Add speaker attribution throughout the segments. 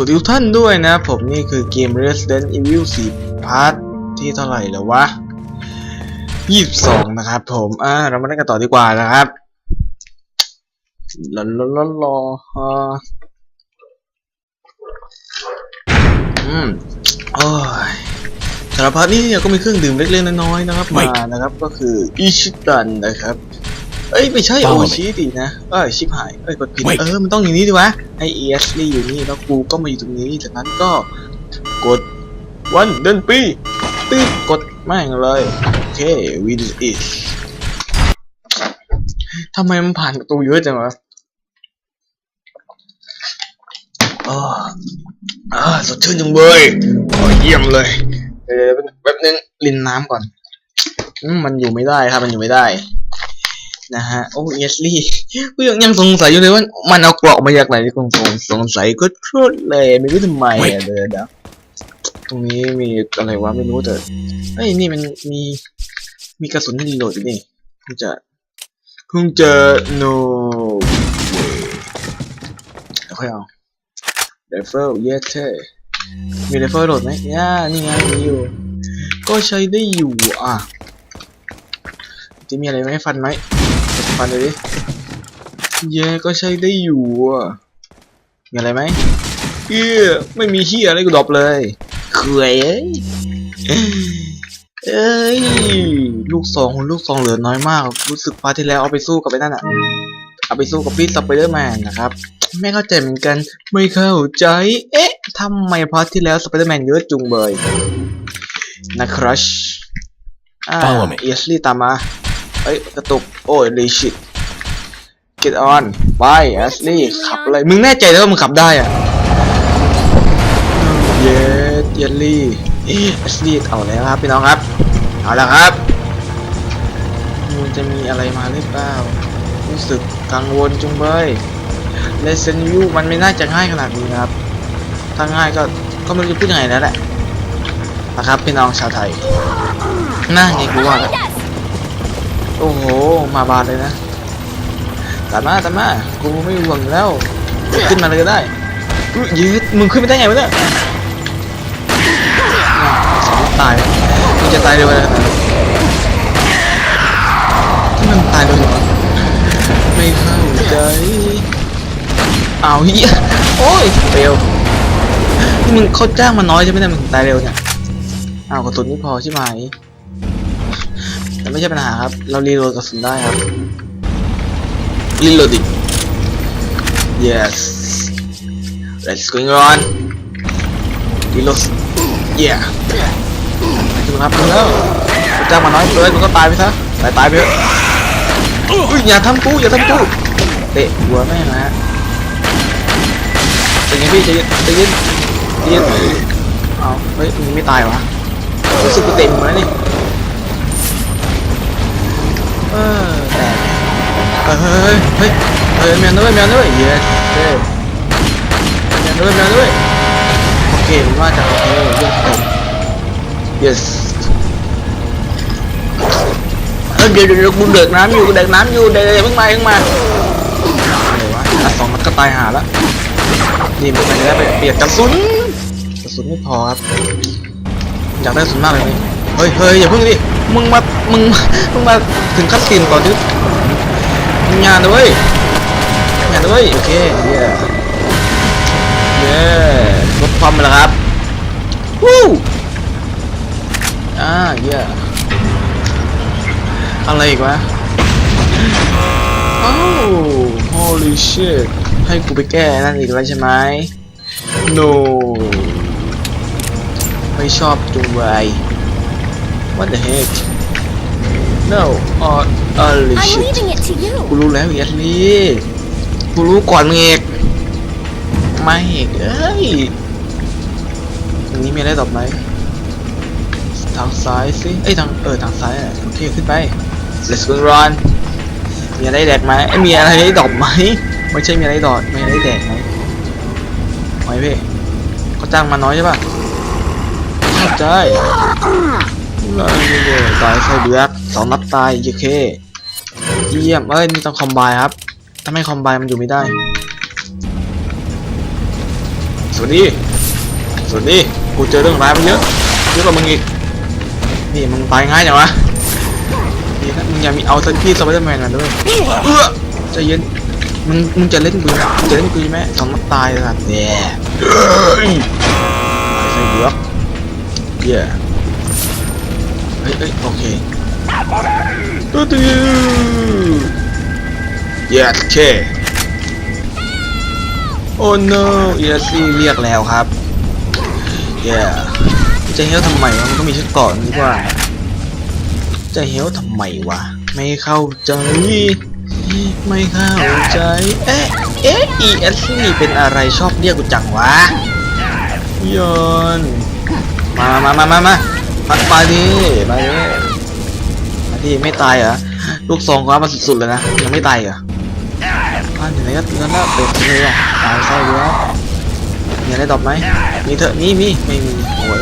Speaker 1: สวัสดีทุกท่านด้วยนะ ผมนี่คือเกม Resident Evil 4พาร์ทที่เท่าไหร่แล้ววะ 22 นะครับผมอ่าเรามาเล่นกันต่อดีกว่านะครับรอรอรอรออืมโอ้ยสำหรับพาร์ทนี้เนี่ยก็มีเครื่องดื่มเล็กๆน้อยๆนะครับ
Speaker 2: มา
Speaker 1: นะครับ ก็คืออิชิตันนะครับ เอ้ยไม่ใช่โอ
Speaker 2: Follow me
Speaker 1: ชิดินะเอ้ยชิบหายเอ้ยกดผิด
Speaker 2: Wait
Speaker 1: เออมันต้องอย่างนี้ดิวะให้เอสลี่อยู่นี่แล้วกูก็มาอยู่ตรงนี้จากนั้นก็กดวันเดือนปีตืดกดแม่งเลยโอเค we do it ทำไมมันผ่านประตูเยอะจังวะอ๋ออ่าสดชื่นจังเว้ยโอ้ยเยี่ยมเลยเดี๋ยวแป๊บนึงลินน้ำก่อนอืมมันอยู่ไม่ได้ครับมันอยู่ไม่ได้ นะฮะ โอ้เอสลี่กูยังยังสงสัยอยู่เลยว่ามันเอาเกราะมาจากไหนที่กูสงสงสัยก็โคตรเลยไม่รู้ทำไมอะเดี๋ยวเดี๋ยวตรงนี้มีอะไรวะไม่รู้แต่เฮ้ยนี่มันมีมีกระสุนให้รีโหลดอยู่นี่คงจะคงจะ no way เดี๋ยวค่อยเอาเดฟเฟลเยสเท่มีเดฟเฟลโหลดไหมย่านี่ไงมีอยู่ ก็ใช้ได้อยู่อะจะมีอะไรไหมฟันไหม ฟันเลยดิเย่ก็ใช้ได้อยู่อะมีอะไรไหมเอ้ยไม่มีเฮียอะไรกูดรอปเลยเคยเอ้ยเอ้ย ลูกสองลูกสองเหลือน้อยมาก รู้สึกพาร์ทที่แล้วเอาไปสู้กับไอ้นั่นอะ เอาไปสู้กับพี่สไปเดอร์แมนนะครับ ไม่เข้าใจเหมือนกัน ไม่เข้าใจ เอ๊ะทำไมพาร์ทที่แล้วสไปเดอร์แมนเยอะจุงเบยนะครัชอ่า
Speaker 2: Follow me
Speaker 1: เอสลี่ตามมาเอ้ยกระตุก โอ้ยรีชิต get on ไปแอสลี่ขับอะไร มึงแน่ใจแล้วว่ามึงขับได้อะ เยสเยลลี่แอสลี่เอาแล้วครับพี่น้องครับ เอาแล้วครับมันจะมีอะไรมาหรือเปล่า รู้สึกกังวลจุงเบยเลเซนยูมันไม่น่าจะง่ายขนาดนี้ครับ ถ้าง่ายก็ก็ไม่รู้จะพูดยังไงแล้วแหละนะครับพี่น้องชาวไทยน่าไงกูว่า โอ้โห มาบานเลยนะตามมาตามมากูไม่ห่วงแล้ว ขึ้นมาเลยก็ได้ยืดมึงขึ้นไม่ได้ไงวะเนี่ยตายมึงจะตายเร็วขนาดนั้นที่มันตายเร็วหรอไม่เข้าใจเอาเฮียโอ้ยเร็วนี่มึงเขาจ้างมาน้อยใช่ไหมเนี่ยมึงถึงตายเร็วเนี่ยอ้าวกระตุนไม่พอใช่ไหม แต่ไม่ใช่ปัญหาครับ เรารีโหลดกระสุนได้ครับรีโหลดดิ yes let's going on reload yeah ดูครับดูแล้วจ้างมาน้อยเลยมันก็ตายไปซะตายตายไปเถอะอุ้ยอย่าทำกูอย่าทำกูเตะหัวแม่งนะฮะใจเย็นพี่ใจเย็นใจเย็นใจเย็นเอาเฮ้ยมึงไม่ตายวะรู้สึกกูเต็มหมดแล้วนี่ เออแต่เฮ้ยเฮ้ยเฮ้ยแมนด้วยแมนด้วย yes เฮ้ยแมนด้วยแมนด้วยโอเคผมว่าจะโอเคเรื่องผม yes เออเดี๋ยวเดี๋ยวกูเดือดน้ำอยู่เดือดน้ำอยู่เดี๋ยวเพิ่งมาเพิ่งมาอะไรวะอะสองนัดก็ตายหาละนี่มันไปแล้ไปเปลี่ยนกระสุนกระสุนไม่พอครับอยากได้กระสุนมากเลยนี่ เฮ้ยเฮ้ยอย่าเพิ่งดิ มึงมา มึง มึงมาถึงคัดซีนก่อนดิงานด้วยงานด้วยโอเค เย้ เย้ลดความไปแล้วครับวู้อ่า เย้อะไรอีกวะโอ้ holy shit ให้กูไปแก้นั่นอีกแล้วใช่ไหม no ไม่ชอบจุงไว what the heck no or holy
Speaker 3: I'm
Speaker 1: shit
Speaker 3: leaving it to you.
Speaker 1: กูรู้แล้วเอสลี่กูรู้ก่อนมึงเอกไม่เอกเอ้ยตรงนี้มีอะไรตอบไหมทางซ้ายสิเอ้ยทางเออทางซ้ายอะโอเคขึ้นไป let's go run มีอะไรแดกไหมเอ้ยมีอะไรดอกไหมไม่ใช่มีอะไรดอกมีอะไรแดกไหมไหมพี่เขาจ้างมาน้อยใช่ป่ะเข้าใจ เลยตายใส่เบือกสองนัดตายโอเคเยี่ยมเอ้ยนี่ต้องคอมไบครับ ถ้าไม่คอมไบมันอยู่ไม่ได้ สวัสดี สวัสดี กูเจอเรื่องร้ายมาเยอะเยอะกว่ามึงอีก นี่มึงตายง่ายจังวะนี่มึงอย่ามีเอาสักที่สไปเดอร์แมนมาด้วยเออใจเย็น มึงมึงจะเล่นกูไหมมึงจะเล่นกูไหมสำนักตายเลยนะเนี่ยเฮ้ยใส่เบือกเย้ ฮ้ยเฮ้ยโอเคตุ๊ดตุ๊ดเย้โอเคโอ้ no เยสซี่เรียกแล้วครับเย้จะเฮลทำไมวะมันก็มีชุดเกาะนี่ว่า จะเฮลทำไมวะ ไม่เข้าใจ ไม่เข้าใจ เอ๊ะ เอ๊ะ ES นี่เป็นอะไรชอบเรียกกูจังวะยอนมามามามามา มามาดิมาดิมาดิไม่ตายเหรอลูกซองก็มาสุดๆเลยนะยังไม่ตายเหรออ่าอยู่ไหนก็เตือนแล้วเปิดเลยอะตายใช่แล้วมีอะไรตอบไหมมีเถอะมีมีไม่มีโอ้ย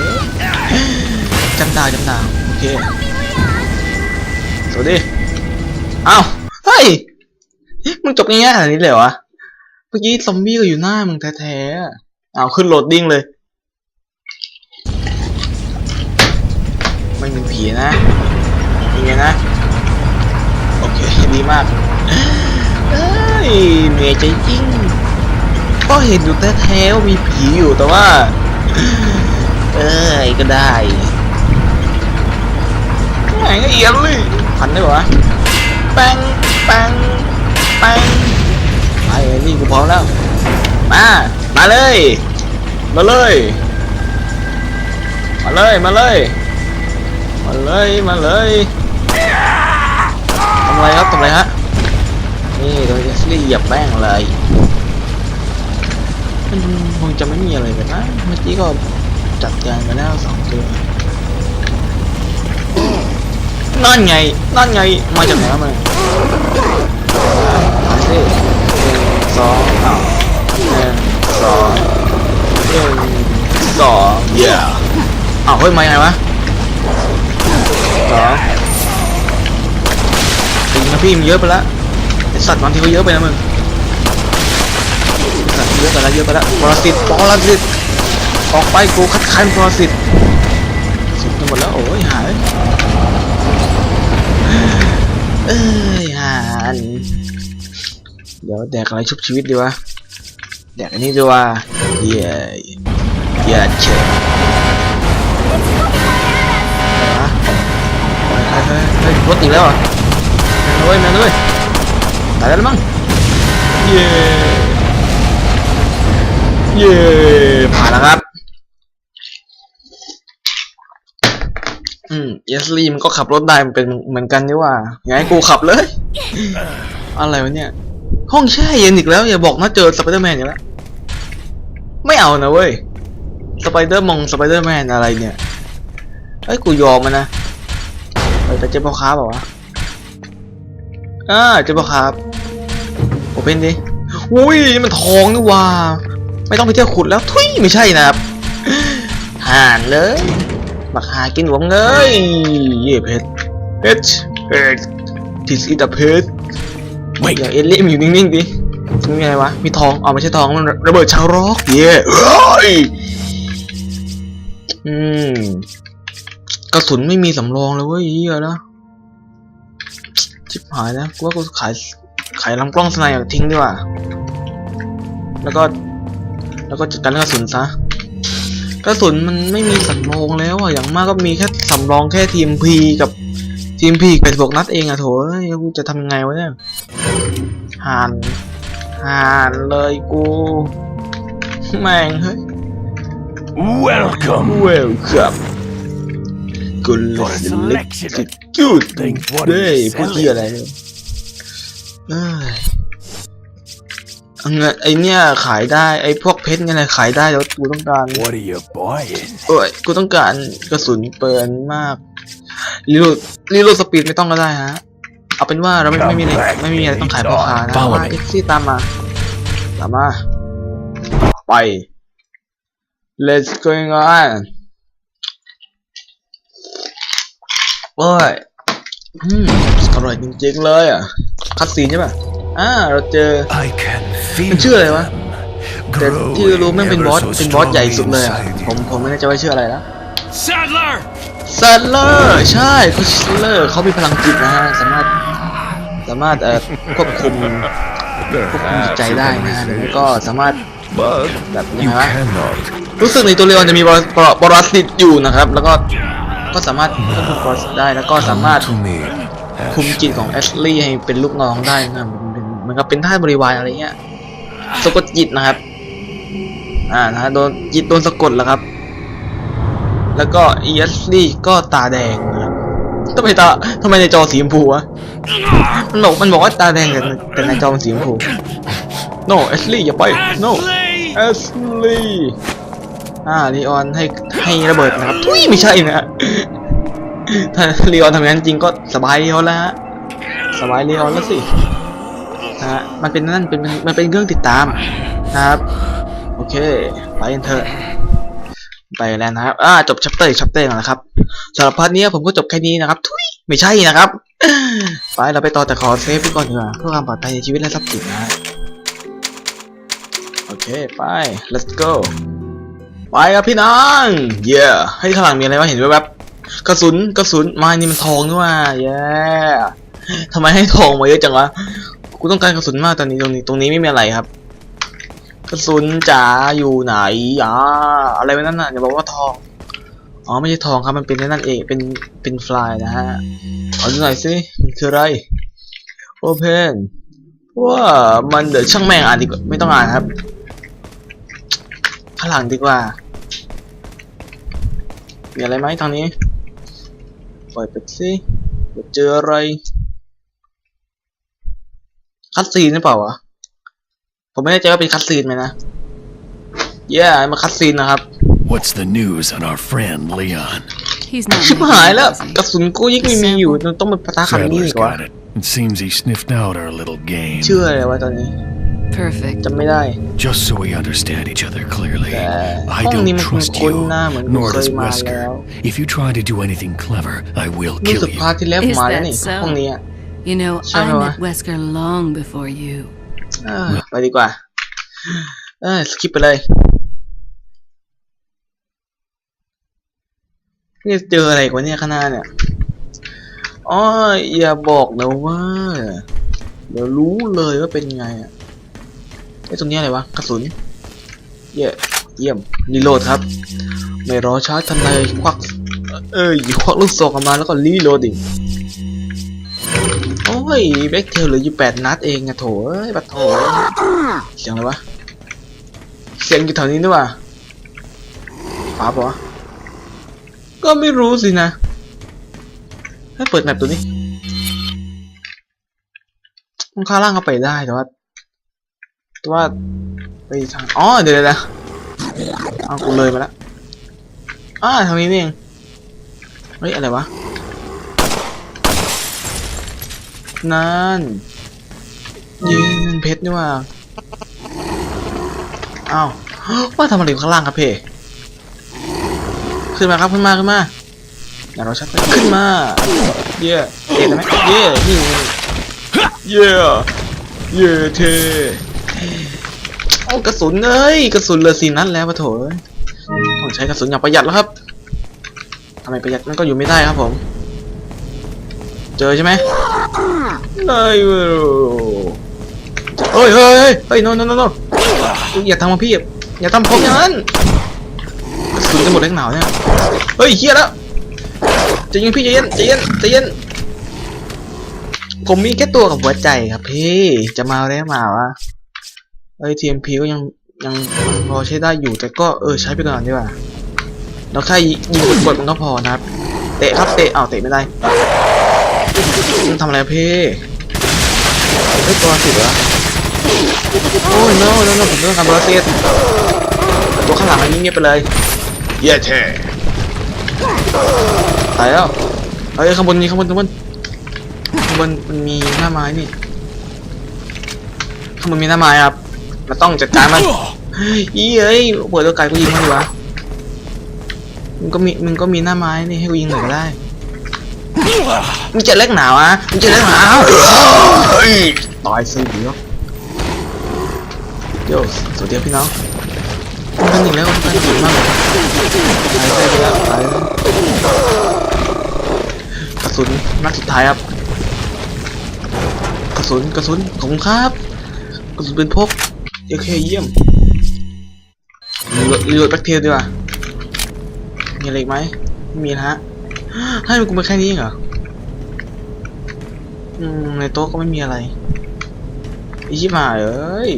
Speaker 1: จำดาวจำดาวโอเคสวัสดีเอ้าเฮ้ยมึงจบง่ายๆขนาดนี้เลยเหรอวะเมื่อกี้ซอมบี้ก็อยู่หน้ามึงแท้ๆอะเอาขึ้นโหลดดิ้งเลย ไม่เป็นผีนะยังไงนะ โอเค ดีมากเอ้ยเหนื่อยใจจริง ก็เห็นอยู่แท้ๆมีผีอยู่แต่ว่า เอ้ย ก็ได้แหม่งเอียนเลยพันได้ปะวะแปังแปังแปังไปนี่กูพร้อมแล้ว มา มาเลย มาเลย มาเลย มาเลย มาเลยมาเลยทำไรครับทำไรฮะนี่โดนเอสลี่เหยียบแป้งเลยมันคงจะไม่มีอะไรกันนะเมื่อกี้ก็จัดการไปแล้วสองตัวนั่นไงนั่นไงมาจากไหนมึงมาสิหนึ่งสองอ้าวหนึ่งสองหนึ่งสองเย้อ้าวเฮ้ยมาไงวะ สองจริงนะพี่มันเยอะไปล้วไอสัตว์บางทีก็เยอะไปนะมึงสัตว์เยอะไปล้วเยอะไปล้วปรสิตปรสิตออกไปกูคัดค้านปรสิตสุดไปหมดแล้วโอ้ยหายเอ้ยหานเดี๋ยวแดกอะไรชุบชีวิตดีวะแดกอันนี้ดีว่าเย่เย่เช เฮ้ยเฮ้ยรถติดแล้วเหรอมาเลยมาเลยตายแล้วมั้งเย่เย่ผ่านแล้วครับอืมเยสลีมันก็ขับรถได้มันเป็นเหมือนกันนี่ว่าไงให้กูขับเลย อะไรวะเนี่ย ห้องแช่เย็นอีกแล้ว อย่าบอกนะเจอสไปเดอร์แมนอีกแล้วไม่เอานะเว้ยสไปเดอร์มองสไปเดอร์แมนอะไรเนี่ยเอ้ยกูยอมมันนะ เออแต่เจ๊พ่อค้าเปล่าวะอ่าเจ๊พ่อค้าโอเพนดิอุ้ยมันทองนี่ว่าไม่ต้องไปเที่ยวขุดแล้วทุยไม่ใช่นะครับห่านเลยมาหากินหวงเงยเย่เพชรเพชรเพชรทิสอีตาเพชรไม่อย่าเอลลี่มอยู่นิ่งๆดิมีอะไรวะ มีทองอ๋อไม่ใช่ทองมันระเบิดชาวร็อกเย่เอ้ยอืม กระสุนไม่มีสำรองเลยเว้ยเหี้ยนะชิบหายแล้วกูว่ากูขายขายลำกล้องสไนเปอร์ทิ้งดีกว่า แล้วก็ แล้วก็จัดการเรื่องกระสุนซะกระสุนมันไม่มีสำรองแล้วอะอย่างมากก็มีแค่สำรองแค่ทีมพีกับทีมพีเป็ดบวกนัดเองอะโถเอ้ยแล้วกูจะทำยังไงวะเนี่ยหานหานเลยกูแม่งเฮ้ย
Speaker 2: Welcome
Speaker 1: เวลครับ กุล
Speaker 2: for a
Speaker 1: สิเล็ก
Speaker 2: selection
Speaker 1: สิ
Speaker 2: of
Speaker 1: จุด
Speaker 2: things. What
Speaker 1: เด้
Speaker 2: are
Speaker 1: ย
Speaker 2: you
Speaker 1: พูดเที่ยอะไร
Speaker 2: selling?
Speaker 1: เนี่ยเอ้ยเอาเงินไอเนี่ยขายได้ไอพวกเพชรเนี่ยแหละขายได้แล้วกูต้องการ
Speaker 2: What are you buying?
Speaker 1: โอ้ยกูต้องการกระสุนเปินมากรีโหลดรีโหลดสปีดไม่ต้องก็ได้ฮะเอาเป็นว่าเราไม่ไม่มีอะไรไม่มีอะไรต้องขายพ่อค้านะ
Speaker 2: Follow
Speaker 1: มา
Speaker 2: me
Speaker 1: เอ็กซี่ตามมาตามมาไป let's going on โอ้ยอืมอร่อยจริงๆเลยอะ คัดซีนใช่ป่ะ อ่า เราเจอ
Speaker 2: I can feel
Speaker 1: chưa rồi mà.
Speaker 2: them
Speaker 1: แต่ที่รู้แม่งเป็นบอส เป็นบอสใหญ่สุดเลยอะ ผมผมไม่แน่ใจว่าชื่ออะไรแล้ว
Speaker 2: Sadler!
Speaker 1: ซาเลอร์ใช่เขาซาเลอร์เขามีพลังจิตนะฮะ สามารถ สามารถเอ่อควบคุมควบคุมจิตใจได้นะฮะหรือไม่ก็สามารถ
Speaker 3: But
Speaker 1: แบบยัง
Speaker 3: you
Speaker 1: ไงวะ
Speaker 3: cannot
Speaker 1: รู้สึกในตัวเรออนจะมีบรบรบรัสติดอยู่นะครับ แล้วก็ ก็สามารถควบคุมบรสได้แล้วก็สามารถ
Speaker 3: to me.
Speaker 1: คุมจิตของแอชลี่ให้เป็นลูกน้องได้นะครับเป็นเหมือนกับเป็นท่าสบริวารอะไรเงี้ยสะกดจิตนะครับ อ่านะฮะโดนจิตโดนสะกดแล้วครับ แล้วก็เอชลี่ก็ตาแดงนะครับทำไมตาทำไมในจอสีชมพูวะมันบอกมันบอกว่าตาแดงแต่แต่ในจอมันสีชมพู no แอชลี่อย่าไป no
Speaker 2: Ashley!
Speaker 1: แอชลี่ อ่าลีออนให้ให้ระเบิดนะครับทุยไม่ใช่นะถ้าลีออนทำอย่างนั้นจริงก็สบายลีออนแล้วฮะสบายลีออนแล้วสินะฮะมันเป็นนั่นเป็นมันเป็นเครื่องติดตามนะครับโอเคไปกันเถอะไปแล้วนะครับอ่าจบชัปเตอร์ชัปเตอร์แล้วนะครับสำหรับพาร์ทนี้ผมก็จบแค่นี้นะครับทุยไม่ใช่นะครับไปเราไปต่อแต่ขอเซฟไปก่อนดีกว่าเพื่อความปลอดภัยในชีวิตและทรัพย์สินนะโอเคไป let's go ไปครับพี่น้องเย้ให้ข้างหลังมีอะไรวะเห็นไหมแบบๆกระสุนกระสุนม้นี่มันทองนี่ว่าเย้ทำไมให้ทองมาเยอะจังวะกูต้องการกระสุนมากตอนนี้ตรงนี้ตรงนี้ไม่มีอะไรครับ กระสุนจ๋าอยู่ไหนอ่าอะไรวะนั่นน่ะอย่าบอกว่าทองอ๋อไม่ใช่ทองครับมันเป็นนั่นเองเป็นเป็นฟลายนะฮะเอาดูหน่อยสิมันคืออะไร Open ว่ามันเดี๋ยวช่างแม่งอ่านดีกว่าไม่ต้องอ่านครับข้างหลังดีกว่า มีอะไรไหมทางนี้ปล่อยไปสิเจออะไร คัดซีนหรือเปล่าวะ ผมไม่แน่ใจว่าเป็นคัดซีนไหมนะเย้ yeah, มาคัดซีนนะครับ
Speaker 2: What's the news on our friend Leon?
Speaker 4: He's not
Speaker 1: ชิบ
Speaker 4: making
Speaker 1: หาย
Speaker 4: it
Speaker 1: แล้ว
Speaker 4: easy.
Speaker 1: กระสุนกูยิ่งไม่มีอยู่ต้องมาปะทะคำนี้
Speaker 2: Sadler's
Speaker 1: อีกวะ
Speaker 2: got it. It seems he sniffed out our little game.
Speaker 1: ชื่ออะไรวะตอนนี้
Speaker 4: Perfect.
Speaker 1: จำไม่ได้
Speaker 2: Just so we understand each other clearly.
Speaker 1: แต่
Speaker 2: I
Speaker 1: ห้องนี้
Speaker 2: don't
Speaker 1: มัน
Speaker 2: trust
Speaker 1: คุ้น
Speaker 2: you,
Speaker 1: ๆหน้าเหมือนกู
Speaker 2: nor
Speaker 1: เค
Speaker 2: does
Speaker 1: ยมาแล้ว
Speaker 2: Wesker. If you try to do anything clever, I will
Speaker 1: รู้
Speaker 2: kill
Speaker 1: สึกพาร์ท
Speaker 2: you.
Speaker 1: ที่แล้วผม
Speaker 4: Is
Speaker 1: มาแล้ว
Speaker 4: that
Speaker 1: นี่
Speaker 4: so?
Speaker 1: ห้องนี้อะ
Speaker 4: You know,
Speaker 1: Sure,
Speaker 4: I
Speaker 1: Noah.
Speaker 4: met Wesker long before you.
Speaker 1: เออไปดีกว่า เออสคิปไปเลย นี่เจออะไรกว่าเนี่ยข้างหน้าเนี่ย อ๋อ อย่าบอกนะว่า เดี๋ยวรู้เลยว่าเป็นไงอ่ะ ไอ้ตรงนี้อะไรวะกระสุนเยี่ยเยี่ยมรีโหลดครับ ไม่รอช้าทันใดควักเอ้ยควักลูกซองออกมาแล้วก็รีโหลดดิโอ้ยแบ็คเทลเหลืออยู่แปดนัดเองอะโถเอ้ยบัดโถเสียงอะไรวะเสียงอยู่แถวนี้ด้วยวะป้าปะวะก็ไม่รู้สินะให้เปิดแมปตัวนี้มันข้างล่างก็ไปได้แต่ว่า แต่ว่าไปทางอ๋อเดี๋ยวเดี๋ยวเอากูเลยมาแล้วอ่าทางนี้นี่เองเฮ้ยอะไรวะนั่นยิงเพชรนี่ว่าอ้าวว่าทำอะไรอยู่ข้างล่างครับเพ่ขึ้นมาครับขึ้นมาขึ้นมาอย่าเราชักไปขึ้นมาเย่เอ็นไหมเย่นี่เย่เย่เท เอากระสุนเอ้ยกระสุนเลือสี่นัดแล้วปะโถเอ้ยต้องใช้กระสุนอย่างประหยัดแล้วครับทำไมประหยัดมันก็อยู่ไม่ได้ครับผม เจอใช่ไหมไอ้เว้ยเฮ้ยเฮ้ยเฮ้ยเฮ้ยโนโนโนโนอย่าทำมาพี่อย่าทำผมอย่างนั้นกระสุนจะหมดแรงหนาวเนี่ยเฮ้ยเฮียแล้วใจะยิงพี่ใจเย็นใจเย็นใจเย็นผมมีแค่ตัวกับหัวใจครับพี่ จะมาแล้วมาวะ เอ้ย TMP ก็ยังยังพอใช้ได้อยู่แต่ก็เออใช้ไปก่อนดีกว่าเราแค่ยิงกดๆมันก็พอนะครับ เตะครับเตะอ้าวเตะไม่ได้มันทำอะไรอะพี่เฮ้ยตัวสิเหรอโอ้ย no no no ผมต้องการตัวเสียตัวข้างหลังอันนี้เงียบไปเลยเย้แท้ตายแล้วเฮ้ยข้างบนนี่ข้างบนข้างบนข้างบนมันมีหน้าไม้นี่ข้างบนมีหน้าไม้ครับ เราต้องจัดการมันเฮ้ยอีเอ้ยปวดตัวไก่กูยิงมันดีวะมันก็มีมันก็มีหน้าไม้นี่ให้กูยิงหน่อยก็ได้มึงจะเล็กหนาวอะมึงจะเล็กหนาวตายสิเดี๋ยวโยสวัสดีพี่น้องท่านอีกแล้วท่านดีมากเลยหายใจไปแล้วหายแล้วกระสุนนัดสุดท้ายครับกระสุนกระสุนของคุณครับกระสุนเป็นพก โอเคเยี่ยมรีโหลดโหลดแบ็คเทียดีกว่ามีอะไรอีกไหมไม่มีนะฮะให้มันกูมาแค่นี้เหรออืมในโต๊ะก็ไม่มีอะไรอ้ชิบหายเอ้ย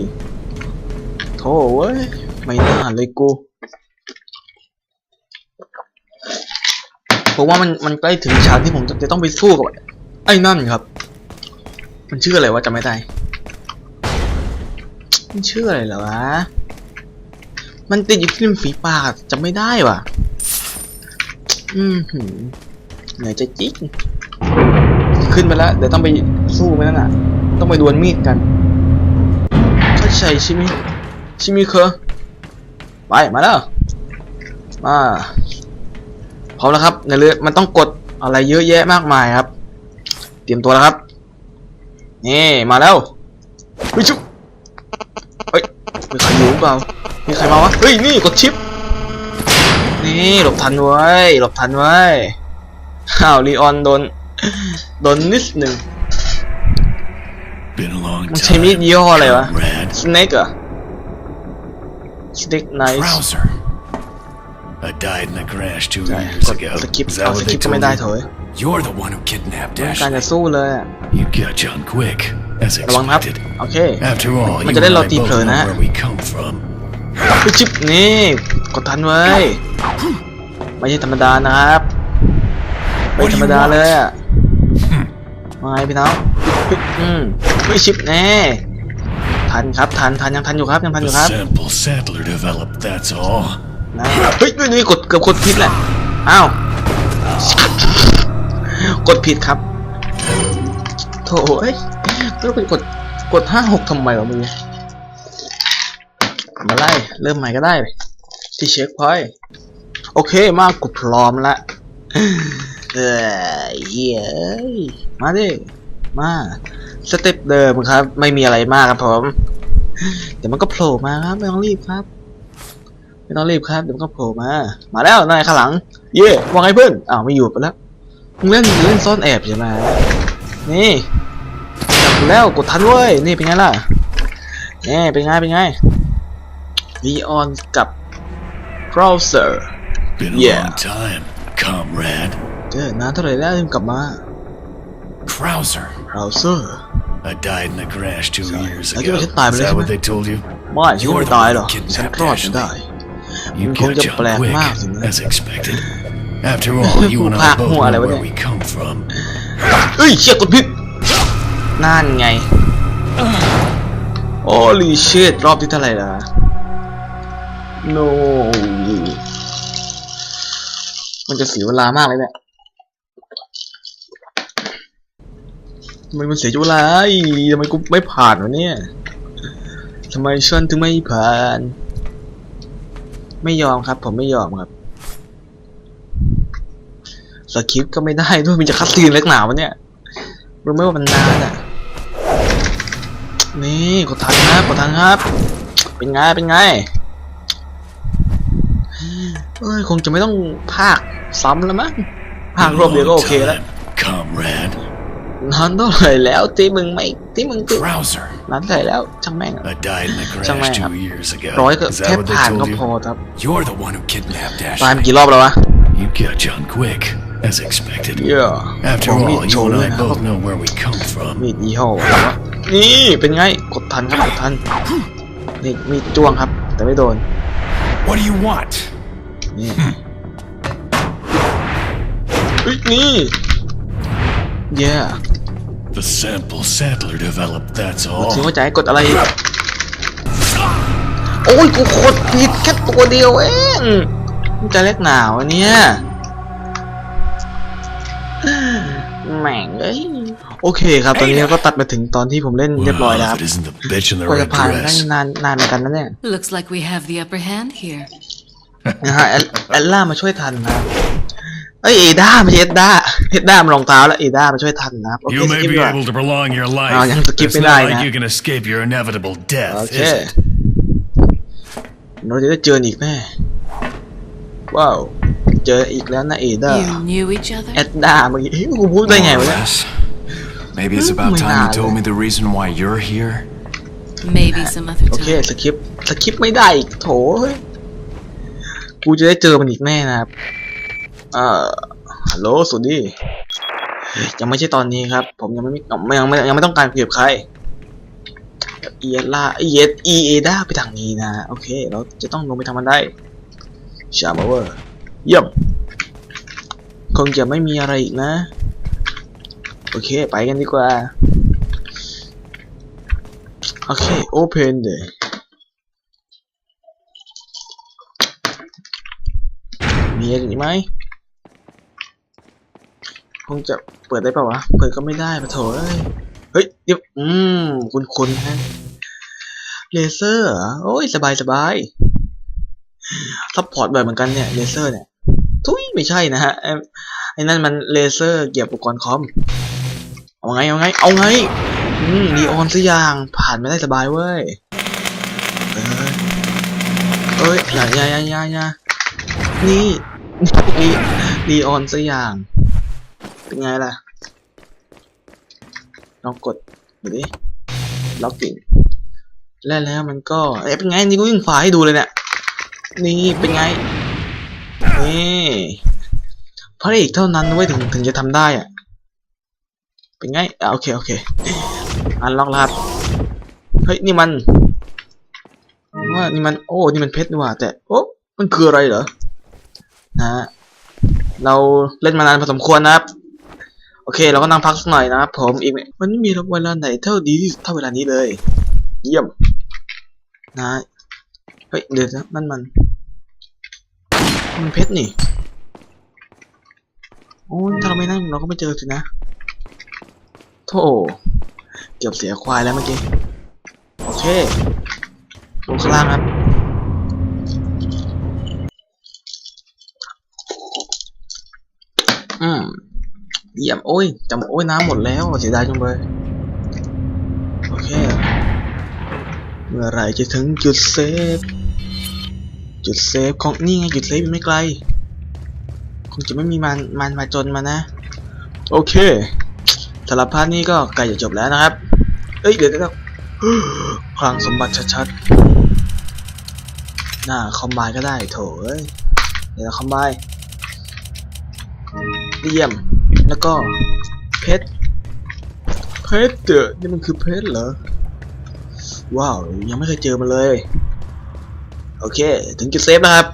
Speaker 1: โถ่เว้ยไม่น่าเลยกูผมว่ามันมันใกล้ถึงฉากที่ผมจะจะต้องไปสู้กับไอ้นั่นครับ มันชื่ออะไรวะจำไม่ได้ มันชื่ออะไรเหรอวะ มันติดอยู่ที่ริมฝีปากจำไม่ได้ว่ะ อืมหืมเหนจะจิ๊กขึ้นไปแล้ว เดี๋ยวต้องไปสู้ไหมนั่นน่ะ ต้องไปดวลมีดกันเข้าใจช่ไหมใช่ไหมเคอไป มาแล้ว มาพร้อมแล้วครับในเรือมันต้องกดอะไรเยอะแยะมากมายครับ เตรียมตัวแล้วครับ นี่ มาแล้วเฮ้ยชุบ มีใครอยู่หรือเปล่า มีใครมาวะ เฮ้ย นี่กดชิป นี่หลบทันไว้ยหลบทันไว้ยอ้าวลีออนโดน โดนนิดหนึ่ง
Speaker 2: Been a long
Speaker 1: มันใช้มีด
Speaker 2: time.
Speaker 1: ยี่ห้ออะไรวะ
Speaker 2: Comrade.
Speaker 1: สเน็กเหรอสเน็กไนท์
Speaker 2: Krauser. I died in a crash two
Speaker 1: ใช่
Speaker 2: years
Speaker 1: กด
Speaker 2: ago.
Speaker 1: สกิป
Speaker 2: Is
Speaker 1: เอา
Speaker 2: that
Speaker 1: ส
Speaker 2: what
Speaker 1: กิ
Speaker 2: they
Speaker 1: ปก็ไม่
Speaker 2: told
Speaker 1: ได้
Speaker 2: you?
Speaker 1: โถย
Speaker 3: You're the one who kidnapped
Speaker 1: การ
Speaker 3: Ashley.
Speaker 1: จะสู้เลยอะ
Speaker 2: You got John quick, as
Speaker 1: ระวังครับ
Speaker 2: expected.
Speaker 1: โอเค
Speaker 2: After all,
Speaker 1: Mà
Speaker 2: you
Speaker 1: cho đến
Speaker 2: and
Speaker 1: lò
Speaker 2: I
Speaker 1: tì
Speaker 2: both
Speaker 1: phở
Speaker 2: know
Speaker 1: nè.
Speaker 2: where we come from.
Speaker 1: เฮ้ยชิปนี่กดทันไว้ย ไม่ใช่ธรรมดานะครับ ไม่ธรรมดาเลยอะมาไงพี่น้องเฮ้ยอืมเฮ้ยชิปแน่ทันครับทันทันยังทันอยู่ครับยังทันอ
Speaker 2: The
Speaker 1: ยู่ครับ
Speaker 2: sample Sattler developed, that's all.
Speaker 1: นะเฮ้ยนี่นี่กดเกือบกดผิดแหละอ้าวกดผิดครับโถ่ เอ้ยแล้วไปกดกดห้าหกทำไมวะมึงเนี่ยมาไล่เริ่มใหม่ก็ได้ ที่เช็คพอยโอเคมากกูพร้อมละเอ้ยเย้มาดิมาสเต็ปเดิมครับ ไม่มีอะไรมากครับผมเดี๋ยวมันก็โผล่มาครับไม่ต้องรีบครับ ไม่ต้องรีบครับเดี๋ยวมันก็โผล่มา มาแล้วนายข้างหลัง เย่ว่าไงเพื่อนอ้าวไม่อยู่ไปแล้วมึงเล่นเล่นซ่อนแอบใช่ไหมนี่ แล้วกดทันเว้ย นี่เป็นไงล่ะนี่เป็นไง เป็นไงลีออนกับ Browser
Speaker 2: Been a
Speaker 1: Yeah.
Speaker 2: long time, comrade.
Speaker 1: เจอนานเท่าไหร่แล้วถึงกลับมา
Speaker 3: Krauser.
Speaker 1: Browser
Speaker 2: I died in a crash two
Speaker 1: Sorry.
Speaker 2: years
Speaker 1: I
Speaker 2: ago.
Speaker 1: give it time,
Speaker 2: Is that
Speaker 1: isn't
Speaker 2: what
Speaker 1: it?
Speaker 2: they told you?
Speaker 1: ไม่ฉันไม่ตายหรอก
Speaker 3: Kidnapped
Speaker 1: ฉันรอดไม่ได้
Speaker 2: You
Speaker 1: Mình không
Speaker 2: got
Speaker 1: chấp
Speaker 2: John
Speaker 1: lẹt
Speaker 2: quick,
Speaker 1: mà, thì nó-
Speaker 2: as expected. After all, you and I
Speaker 1: Phạt
Speaker 2: both
Speaker 1: mua
Speaker 2: know
Speaker 1: lại vấn
Speaker 2: where
Speaker 1: đề.
Speaker 2: we come from.
Speaker 1: เอ้ยเชี่ยกดผิด นั่นไง โอ้ลีเชตรอบที่เท่าไหร่ล่ะ no มันจะเสียเวลามากเลยเนี่ยทำไมมันเสียเวลาทำไมกูไม่ผ่านวะเนี่ยทำไมฉันถึงไม่ผ่าน ไม่ยอมครับ ผมไม่ยอมครับ สคริปต์ก็ไม่ได้ด้วยมันจะคัดซีนเล็กหนาวะเนี่ยรู้ไหมว่ามันนานอะ นี่กดทันครับกดทันครับ เป็นไงเป็นไงเอ้ยคงจะไม่ต้องภาคซ้ำแล้วมั้งภาค
Speaker 2: Been a
Speaker 1: รอบเดียวก็
Speaker 2: long
Speaker 1: โอเคแล้ว
Speaker 2: time, comrade.
Speaker 1: นานเท่าไหร่แล้วที่มึงไม่ที่มึงที่
Speaker 3: Krauser.
Speaker 1: นานเท่าไหร่แล้วช่างแม่งอะ
Speaker 2: I died in a
Speaker 1: Chẳng
Speaker 2: crash
Speaker 1: mẹ.
Speaker 2: two years ago.
Speaker 1: ร้อยก็
Speaker 2: Is
Speaker 1: แค่
Speaker 2: that what
Speaker 1: ผ่าน
Speaker 2: they
Speaker 1: ก็
Speaker 2: told
Speaker 1: พอ
Speaker 2: you?
Speaker 1: ครับ
Speaker 3: You're the one who kidnapped
Speaker 1: ตายมา
Speaker 3: Ashley.
Speaker 1: กี่รอบแล้ววะ
Speaker 2: You got John quick, as expected.
Speaker 1: เยอะ
Speaker 2: After
Speaker 1: ผมมี
Speaker 2: all,
Speaker 1: โช
Speaker 2: you
Speaker 1: ว์
Speaker 2: and
Speaker 1: ด้วย
Speaker 2: I
Speaker 1: นะ
Speaker 2: both know where we come from.
Speaker 1: มีดยี่ห้ออะไรวะ นี่เป็นไงกดทันครับกดทันนี่มีดจ้วงครับ แต่ไม่โดน
Speaker 3: What do you want?
Speaker 1: นี่เฮ้ยนี่เย้
Speaker 2: The sample Sattler developed, that's
Speaker 1: มา
Speaker 2: all.
Speaker 1: ถึงว่าจะให้กดอะไรอีกโอ้ยกูกดผิดแค่ตัวเดียวเองมันจะเล็กหนาวอันเนี่ยแหม่งเอ้ย โอเคครับ ตอนนี้เราก็ตัดมาถึงตอนที่ผมเล่นเรียบร้อย
Speaker 2: Well,
Speaker 1: แล้วค
Speaker 2: if
Speaker 1: รับ
Speaker 2: it isn't the bitch in the
Speaker 1: กว่าจะ
Speaker 2: red
Speaker 1: ผ่านได้
Speaker 2: dress.
Speaker 1: นานนานเหมือนกันนะเนี่ย
Speaker 4: Looks like we have the upper hand here.
Speaker 1: นะฮะแอลแอลล่ามาช่วยทันนะครับเอ้ยเอด้าไม่ใช่เอด้าเอด้ามารองเท้าแล้วเอด้ามาช่วยทันนะครับโอเค
Speaker 2: You
Speaker 1: ส
Speaker 2: may
Speaker 1: กิป
Speaker 2: be
Speaker 1: ดีกว่า
Speaker 2: able to prolong your life.
Speaker 1: Ah, yang skip
Speaker 2: It's
Speaker 1: ini
Speaker 2: not
Speaker 1: lah,
Speaker 2: like
Speaker 1: ya.
Speaker 2: you can escape your inevitable death,
Speaker 1: โอเค
Speaker 2: is it?
Speaker 1: เราจะได้เจออีกแน่ว้าวเจออีกแล้วนะเอเดอร์
Speaker 4: You knew each other?
Speaker 1: แอดดาเมื่อกี้เฮ้ยกูพูดได้ไง
Speaker 3: More
Speaker 1: วะ
Speaker 3: or
Speaker 1: เนี่ย
Speaker 3: less. Maybe it's about
Speaker 1: my
Speaker 3: time you
Speaker 1: God.
Speaker 3: told me the reason why you're here.
Speaker 4: Maybe some other
Speaker 1: โอเค
Speaker 4: time.
Speaker 1: สคริปต์สคริปต์ไม่ได้อีกโถเฮ้ยกูจะได้เจอมันอีกแน่นะครับเอ่อฮัลโหลสวัสดียังไม่ใช่ตอนนี้ครับ ผมยังไม่มียังไม่ยังไม่ยังไม่ต้องการคุยกับใครเอียล่าเอียเอเอด้าไปทางนี้นะ โอเค เราจะต้องลงไปทำมันได้ชามาเวอร์เยี่ยมคงจะไม่มีอะไรอีกนะ โอเค ไปกันดีกว่า โอเค open เลย มีอะไรอีกไหมคงจะเปิดได้ป่าวะ เปิดก็ไม่ได้ปะโถเอ้ย เฮ้ยเดี๋ยวอืม คุณคุณฮะเลเซอร์โอ้ย สบายสบายซัพพอร์ตแบ่อยเหมือนกันเนี่ยเลเซอร์เนี่ยทุยไม่ใช่นะฮะไอ้ไอ้นั่นมันเลเซอร์เกี่ยวกับอุปกรณ์คอม เอาไง เอาไง เอาไง อืมนีออนสักอย่าง ผ่านไม่ได้สบายเว้ย เอ้ยอย่าอย่าอย่าอย่าอย่านี่นี่นีออนสักอย่าง เป็นไงล่ะ ลองกดดูดิ ล็อกอินแล้วแล้วมันก็ เอ๊ะเป็นไง นี่กูวิ่งฝาให้ดูเลยเนี่ย นี่เป็นไง นี่พระเอกเท่านั้นเว้ยถึงถึงจะทำได้อะ เป็นไงอะโอเคโอเคอันล็อกแล้วครับเฮ้ยนี่มันว่านี่มันโอ้นี่มันเพชรนี่ว่าแต่โอ้มันคืออะไรเหรอนะฮะเราเล่นมานานพอสมควรนะครับ โอเค เราก็นั่งพักสักหน่อยนะครับผมอีกมันไม่มีเวลาไหนเท่าดีที่สุดเท่าเวลานี้เลย เยี่ยม นะเฮ้ยเดี๋ยวนะนั่นมันมันเพชรนี่โอ้ถ้าเราไม่นั่งเราก็ไม่เจอสินะ โธ่เกือบเสียควายแล้วเมื่อกี้ โอเคลงข้างล่างครับ อืมเยี่ยมโอ้ยจำโอ้ยน้ำหมดแล้วเสียดายจังเลย โอเค เมื่อไรจะถึงจุดเซฟ จุดเซฟของนี่ไงจุดเซฟไม่ไกล คงจะไม่มีมันมันมาจนมานะ โอเค สำหรับพาร์ทนี้ก็ใกล้จะจบแล้วนะครับ เอ้ยเดี๋ยวเดี๋ยวพลังสมบัติชัดๆหน้าคอมไบก็ได้โถเอ้ยเดี๋ยวคอมไบเยี่ยม แล้วก็เพชร เพชรเด้อนี่มันคือเพชรเหรอ ว้าว ยังไม่เคยเจอมันเลย โอเค ถึงจุดเซฟแล้วครับ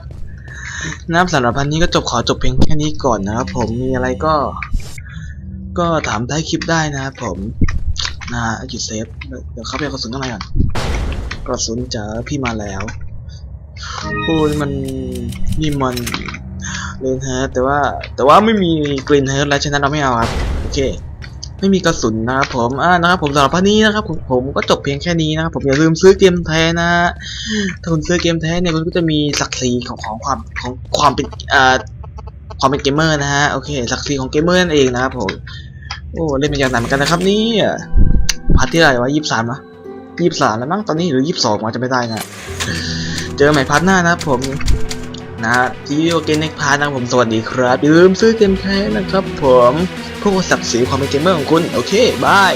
Speaker 1: น้ำสำหรับพันนี้ก็จบขอจบเพียงแค่นี้ก่อนนะครับผม มีอะไรก็ ก็ถามใต้คลิปได้นะครับผมนะจุดเซฟ เดี๋ยวเข้าไปเอากระสุนข้างในก่อนกระสุนจ๋าพี่มาแล้วโอ้ยมันนี่มันเลนเฮิร์แต่ว่าแต่ว่าไม่มีกรีนเฮิร์แล้วฉะนั้นเราไม่เอาครับ โอเค ไม่มีกระสุนนะครับผมอ่านะครับผมสำหรับพาร์ทนี้นะครับผมผมก็จบเพียงแค่นี้นะครับผมอย่าลืมซื้อเกมแท้นะฮะถ้าคุณซื้อเกมแท้เนี่ยคุณก็จะมีศักดิ์ศรีของของความของความเป็นอ่าความเป็นเกมเมอร์นะฮะโอเคศักดิ์ศรีของเกมเมอร์นั่นเองนะครับผม โอ้เล่นเป็นยาวนานเหมือนกันนะครับนี่พัดทที่ไรวะยี่สิบสามะยี่สิบสามแล้วมั้งตอนนี้หรือยี่สิบสองมาจะไม่ได้นะ เจอใหม่พาร์ทหน้านะผมนะที่โอเกนเน็กพาร์ทนะครับผมสวัสดีครับอย่าลืมซื้อเกมแท้นะครับผมเพื่อศักดิ์ศรีความเป็นเกมเมอร์ของคุณ โอเค บาย